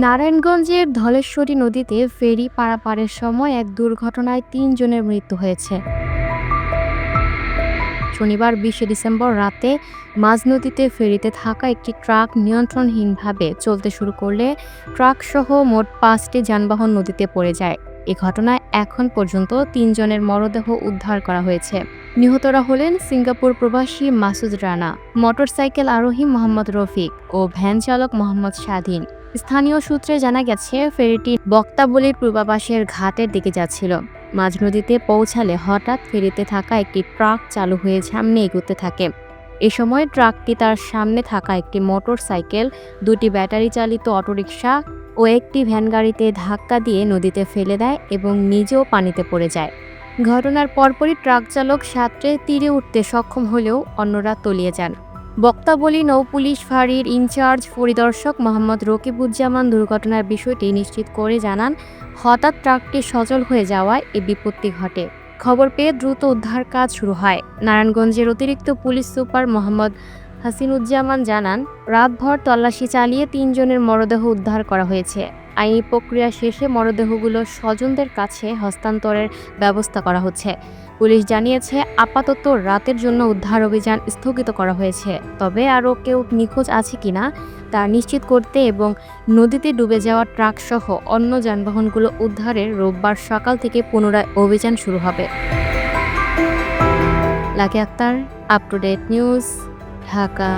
নারায়ণগঞ্জের ধলেশ্বরী নদীতে ফেরি পারাপারের সময় এক দুর্ঘটনায় তিনজনের মৃত্যু হয়েছে। শনিবার বিশে ডিসেম্বর রাতে মাঝ নদীতে ফেরিতে থাকা একটি ট্রাক নিয়ন্ত্রণহীনভাবে চলতে শুরু করলে ট্রাকসহ মোট পাঁচটি যানবাহন নদীতে পড়ে যায়। এ ঘটনায় এখন পর্যন্ত তিনজনের মরদেহ উদ্ধার করা হয়েছে। নিহতরা হলেন সিঙ্গাপুর প্রবাসী মাসুদ রানা, মোটরসাইকেল আরোহী মোহাম্মদ রফিক ও ভ্যান চালক মোহাম্মদ স্বাধীন। স্থানীয় সূত্রে জানা গেছে, ফেরিটি বক্তাবলীর পূর্বাবাসের ঘাটের দিকে যাচ্ছিল। মাঝ নদীতে পৌঁছালে হঠাৎ ফেরিতে থাকা একটি ট্রাক চালু হয়ে সামনে এগোতে থাকে। এ সময় ট্রাকটি তার সামনে থাকা একটি মোটর সাইকেল দুটি ব্যাটারি চালিত অটোরিকশা ও একটি ভ্যান গাড়িতে ধাক্কা দিয়ে নদীতে ফেলে দেয় এবং নিজেও পানিতে পড়ে যায়। ঘটনার পরপরই ট্রাক চালক সাঁতরে তীরে উঠতে সক্ষম হলেও অন্যরা তলিয়ে যান। বক্তাবলী নৌপুলিশ ফাঁড়ির ইনচার্জ পরিদর্শক মোহাম্মদ রকিবুজ্জামান দুর্ঘটনার বিষয়টি নিশ্চিত করে জানান, হঠাৎ ট্রাকটি সচল হয়ে যাওয়ায় এ বিপত্তি ঘটে। খবর পেয়ে দ্রুত উদ্ধার কাজ শুরু হয়। নারায়ণগঞ্জের অতিরিক্ত পুলিশ সুপার মোহাম্মদ হাসিনুজ্জামান জানান, রাতভর তল্লাশি চালিয়ে তিনজনের মরদেহ উদ্ধার করা হয়েছে। আইনি প্রক্রিয়া শেষে মরদেহগুলো স্বজনদের কাছে হস্তান্তরের ব্যবস্থা করা হচ্ছে। পুলিশ জানিয়েছে, আপাতত রাতের জন্য উদ্ধার অভিযান স্থগিত করা হয়েছে। তবে আরও কেউ নিখোঁজ আছে কিনা তা নিশ্চিত করতে এবং নদীতে ডুবে যাওয়া ট্রাক সহ অন্য যানবাহনগুলো উদ্ধারের রোববার সকাল থেকে পুনরায় অভিযান শুরু হবে। Lucky Akter up to date news Dhaka.